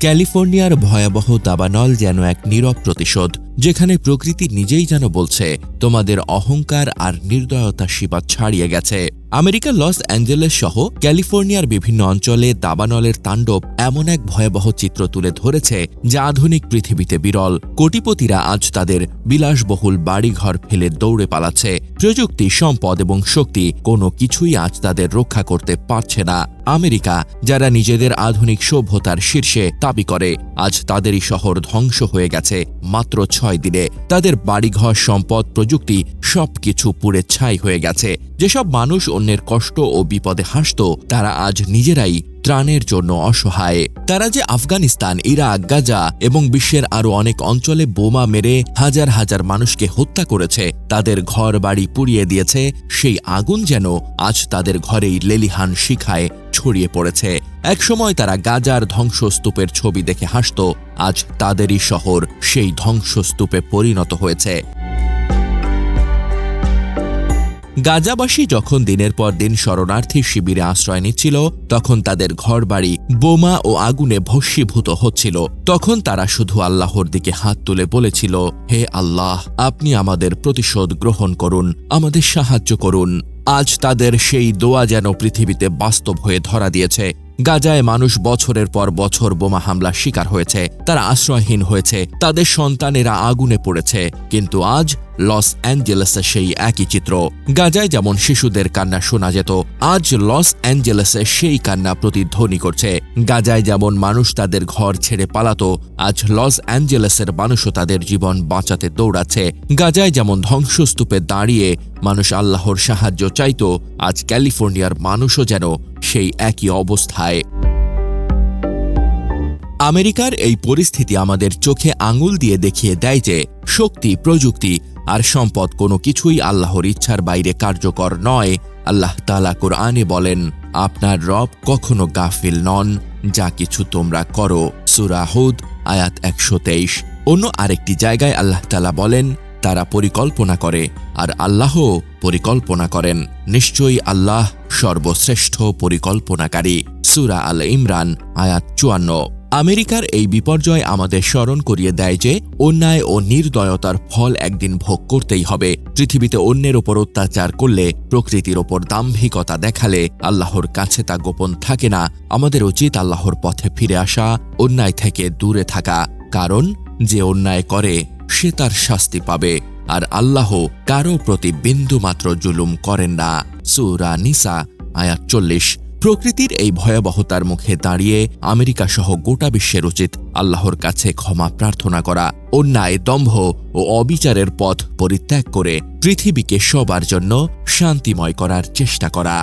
ক্যালিফোর্নিয়ার ভয়াবহ দাবানল যেন এক নীরব প্রতিশোধ, যেখানে প্রকৃতি নিজেই যেন বলছে, তোমাদের অহংকার আর নির্দয়তা সীমা ছাড়িয়ে গেছে। আমেরিকার লস অ্যাঞ্জেলেস সহ ক্যালিফোর্নিয়ার বিভিন্ন অঞ্চলে দাবানলের তাণ্ডব এমন এক ভয়াবহ চিত্র তুলে ধরেছে, যা আধুনিক পৃথিবীতে বিরল। কোটিপতিরা আজ তাদের বিলাসবহুল বাড়িঘর ফেলে দৌড়ে পালাচ্ছে। প্রযুক্তি, সম্পদ এবং শক্তি কোনো কিছুই আজ তাদের রক্ষা করতে পারছে না। আমেরিকা, যারা নিজেদের আধুনিক সভ্যতার শীর্ষে দাবি করে, আজ তাদেরই শহর ধ্বংস হয়ে গেছে মাত্র ছয় দিনে। তাদের বাড়িঘর, সম্পদ, প্রযুক্তি সবকিছু পুড়ে ছাই হয়ে গেছে। যেসব মানুষ অন্যের কষ্ট ও বিপদে হাসত, তারা আজ নিজেরাই ত্রাণের জন্য অসহায়। তারা যে আফগানিস্তান, ইরাক, গাজা এবং বিশ্বের আরও অনেক অঞ্চলে বোমা মেরে হাজার হাজার মানুষকে হত্যা করেছে, তাদের ঘর বাড়ি পুড়িয়ে দিয়েছে, সেই আগুন যেন আজ তাদের ঘরেই লেলিহান শিখায় ছড়িয়ে পড়েছে। একসময় তারা গাজার ধ্বংসস্তূপের ছবি দেখে হাসত, আজ তাদেরই শহর সেই ধ্বংসস্তূপে পরিণত হয়েছে। গাজাবাসী যখন দিনের পর দিন শরণার্থী শিবিরে আশ্রয় নিচ্ছিল, তখন তাদের ঘরবাড়ি বোমা ও আগুনে ভস্মীভূত হচ্ছিল। তখন তারা শুধু আল্লাহর দিকে হাত তুলে বলেছিল, হে আল্লাহ, আপনি আমাদের প্রতিশোধ গ্রহণ করুন, আমাদের সাহায্য করুন। আজ তাদের সেই দোয়া যেন পৃথিবীতে বাস্তব হয়ে ধরা দিয়েছে। গাজায় মানুষ বছরের পর বছর বোমা হামলার শিকার হয়েছে। তারা আশ্রয়হীন হয়েছে। তাদের সন্তানেরা আগুনে পড়েছে। কিন্তু আজ লস অ্যাঞ্জেলেসে সেই একই চিত্র। গাজায় যেমন শিশুদের কান্না শোনা যেত, আজ লস অ্যাঞ্জেলেসে সেই কান্না প্রতিধ্বনি করছে। গাজায় যেমন মানুষ তাদের ঘর ছেড়ে পালাতো, আজ লস অ্যাঞ্জেলেসের মানুষও তাদের জীবন বাঁচাতে দৌড়াচ্ছে। গাজায় যেমন ধ্বংসস্তূপে দাঁড়িয়ে মানুষ আল্লাহর সাহায্য চাইত, আজ ক্যালিফোর্নিয়ার মানুষও যেন সেই একই অবস্থায়। আমেরিকার এই পরিস্থিতি আমাদের চোখে আঙুল দিয়ে দেখিয়ে দেয় যে, শক্তি, প্রযুক্তি আর সম্পদ কোনো কিছুই আল্লাহর ইচ্ছার বাইরে কার্যকর নয়। আল্লাহ তালা কোরআনে বলেন, আপনার রব কখনো গাফিল নন, যা কিছু তোমরা করো। সুরাহুদ আয়াত একশো তেইশ। অন্য আরেকটি জায়গায় আল্লাহ তালা বলেন তারা পরিকল্পনা করে আর আল্লাহ পরিকল্পনা করেন। নিশ্চয়ই আল্লাহ সর্বশ্রেষ্ঠ পরিকল্পনাকারী। সুরা আল ইমরান, আয়াত চুয়ান্ন। আমেরিকার এই বিপর্যয় আমাদের স্মরণ করিয়ে দেয় যে, অন্যায় ও নির্দয়তার ফল একদিন ভোগ করতেই হবে। পৃথিবীতে অন্যের ওপর অত্যাচার করলে, প্রকৃতির ওপর দাম্ভিকতা দেখালে আল্লাহর কাছে তা গোপন থাকে না। আমাদের উচিত আল্লাহর পথে ফিরে আসা, অন্যায় থেকে দূরে থাকা। কারণ, যে অন্যায় করে সে তার শাস্তি পাবে, আর আল্লাহ কারও প্রতি বিন্দুমাত্র জুলুম করেন না। সুরা নিসা, আয়াত চল্লিশ। প্রকৃতির এই ভয়াবহতার মুখে দাঁড়িয়ে আমেরিকা সহ গোটা বিশ্বের উচিত আল্লাহর কাছে ক্ষমা প্রার্থনা করা, অন্যায়, দম্ভ ও অবিচারের পথ পরিত্যাগ করে পৃথিবীকে সবার জন্য শান্তিময় করার চেষ্টা করা।